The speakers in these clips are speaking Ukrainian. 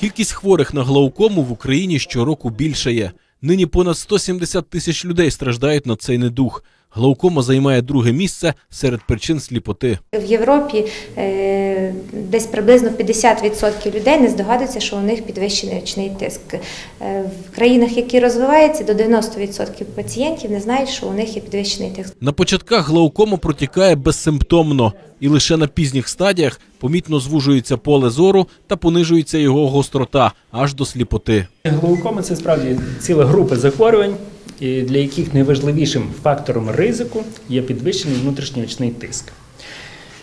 Кількість хворих на глаукому в Україні щороку більшає. Нині понад 170 тисяч людей страждають на цей недух. Глаукома займає друге місце серед причин сліпоти. В Європі е, десь приблизно 50% людей не здогадуються, що у них підвищений очний тиск. Е, В країнах, які розвиваються, до 90% пацієнтів не знають, що у них є підвищений тиск. На початках глаукома протікає безсимптомно, і лише на пізніх стадіях помітно звужується поле зору та понижується його гострота аж до сліпоти. Глаукома це справді ціла група захворювань, для яких найважливішим фактором ризику є підвищений внутрішній очний тиск.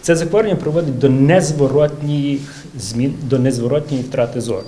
Це захворювання приводить до незворотніх змін, до незворотньої втрати зору.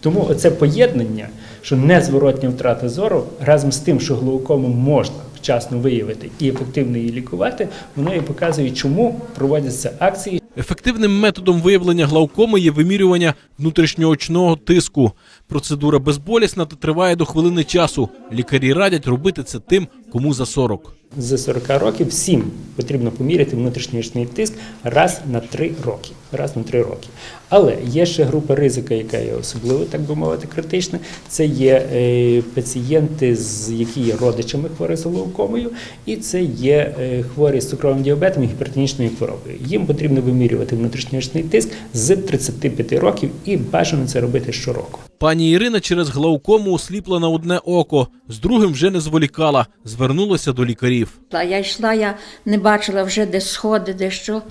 Тому оце поєднання, що незворотня втрата зору разом з тим, що глаукому можна вчасно виявити і ефективно її лікувати, воно і показує, чому проводяться акції Ефективним методом виявлення глаукоми є вимірювання внутрішньоочного тиску. Процедура безболісна та триває до хвилини часу. Лікарі радять робити це тим, кому за 40. з 40 років всім потрібно поміряти внутрішньоочний тиск раз на 3 роки. Раз на 3 роки. Але є ще група ризика, яка є особливо, так би мовити, критична. Це є е, пацієнти, які є родичами хворих з глаукомою, і це є е, хворі з цукровим діабетом і гіпертонічною хворобою. Їм потрібно вимірювати внутрішньоочний тиск з 35 років і бажано це робити щороку. Пані Ірина через глаукому осліпла на одне око, з другим вже не зволікала, звернулася до лікарів. Я йшла, я не бачила вже де сходи, де що.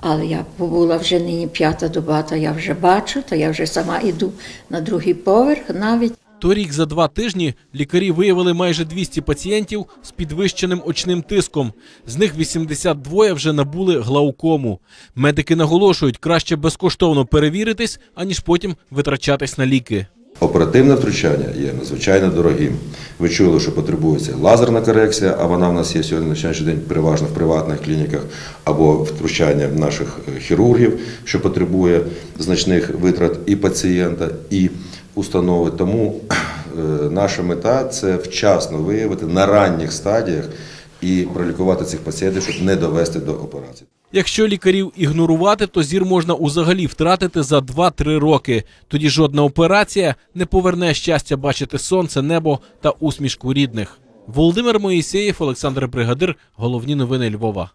Але я побула вже нині п'ята доба, та я вже бачу, та я вже сама йду на другий поверх навіть. Торік за два тижні лікарі виявили майже 200 пацієнтів з підвищеним очним тиском. З них 82 вже набули глаукому. Медики наголошують, краще безкоштовно перевіритись, аніж потім витрачатись на ліки. Оперативне втручання є надзвичайно дорогим. Ви чули, що потребується лазерна корекція, а вона в нас є сьогодні на сьогоднішній день переважно в приватних клініках, або втручання наших е, хірургів, що потребує значних витрат і пацієнта, і установи. Тому е, наша мета це вчасно виявити на ранніх стадіях і пролікувати цих пацієнтів, щоб не довести до операції. Якщо лікарів ігнорувати, то зір можна узагалі втратити за 2-3 роки. Тоді жодна операція не поверне щастя бачити сонце, небо та усмішку рідних. Володимир Моїсеєв, Олександр Бригадир. Головні новини Львова.